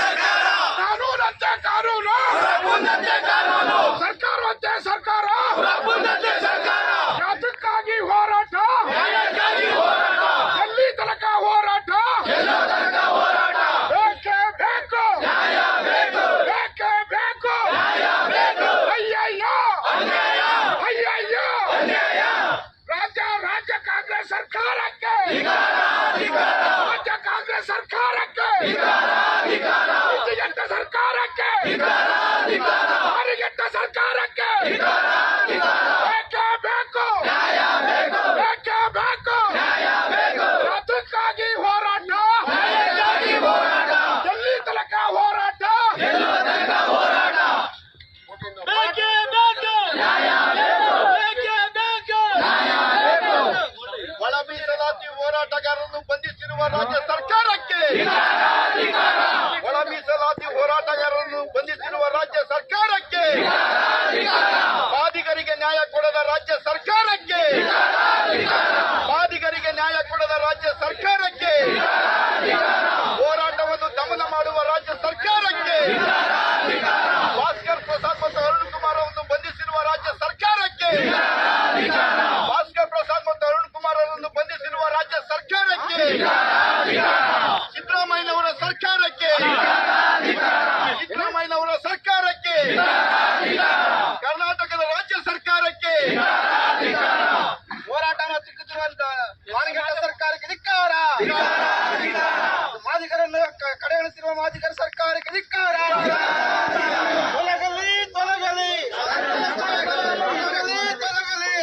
ಸರ್ಕಾರ. ಕಾನೂನಂತೆ ಕಾನೂನು. ಸರ್ಕಾರವಂತೆ ಸರ್ಕಾರ. ಸರ್ಕಾರ. ಹಾರಿಗೆಟ್ಟ ಸರ್ಕಾರಕ್ಕೆ. ಬೇಕೇ? ಬೇಕು. ಬೇಕೇ? ಬೇಕು. ಅದಕ್ಕಾಗಿ ಹೋರಾಟ. ಎಲ್ಲಿ ತನಕ ಹೋರಾಟ? ಬೇಕೇ? ಬೇಕು. ಬೇಕೇ? ಬೇಕು. ಒಳ ಮೀಸಲಾತಿ ಹೋರಾಟಗಾರರನ್ನು ಬಂಧಿಸಿರುವ ರಾಜ್ಯ ಸರ್ಕಾರಕ್ಕೆ ಒಳ ಮೀಸಲಾತಿ ಹೋರಾಟಗಾರರನ್ನು ಬಂಧಿಸಿರುವ ರಾಜ್ಯ ಸರ್ಕಾರಕ್ಕೆ ಬಾಧಿಗರಿಗೆ ನ್ಯಾಯ ಕೊಡದ ರಾಜ್ಯ ಸರ್ಕಾರಕ್ಕೆ ಬಾಧಿಗರಿಗೆ ನ್ಯಾಯ ಕೊಡದ ರಾಜ್ಯ ಸರ್ಕಾರಕ್ಕೆ ಹೋರಾಟವನ್ನು ದಮನ ಮಾಡುವ ರಾಜ್ಯ ಸರ್ಕಾರಕ್ಕೆ ಭಾಸ್ಕರ್ ಪ್ರಸಾದ್ ಮತ್ತು ಅರುಣ್ ಕುಮಾರ್ ಅವರನ್ನು ಬಂಧಿಸಿರುವ ರಾಜ್ಯ ಸರ್ಕಾರಕ್ಕೆ ಭಾಸ್ಕರ್ ಪ್ರಸಾದ್ ಮತ್ತು ಅರುಣ್ ಕುಮಾರ್ ಅವರನ್ನು ಬಂಧಿಸಿರುವ ರಾಜ್ಯ ಸರ್ಕಾರಕ್ಕೆ ಸಿದ್ದರಾಮಯ್ಯನವರ ಸರ್ಕಾರಕ್ಕೆ. ಸಿದ್ದರಾಮಯ್ಯನವರ ಸರ್ಕಾರಕ್ಕೆ. ಕರ್ನಾಟಕದ ರಾಜ್ಯ ಸರ್ಕಾರಕ್ಕೆ. ಹೋರಾಟನ ತಿಕ್ಕುತ್ತಿರುವಂತ ಮಾದಿಗರ ಸರ್ಕಾರಕ್ಕೆ ಧಿಕ್ಕಾರ. ಮಾದಿಗರನ್ನು ಕಡೆಗಣಿಸಿರುವ ಮಾದಿಗರ ಸರ್ಕಾರಕ್ಕೆ ಧಿಕ್ಕಾರ. ತೊಲಗಲಿ ತೊಲಗಲಿ. ತೊಲಗಲಿ ತೊಲಗಲಿ.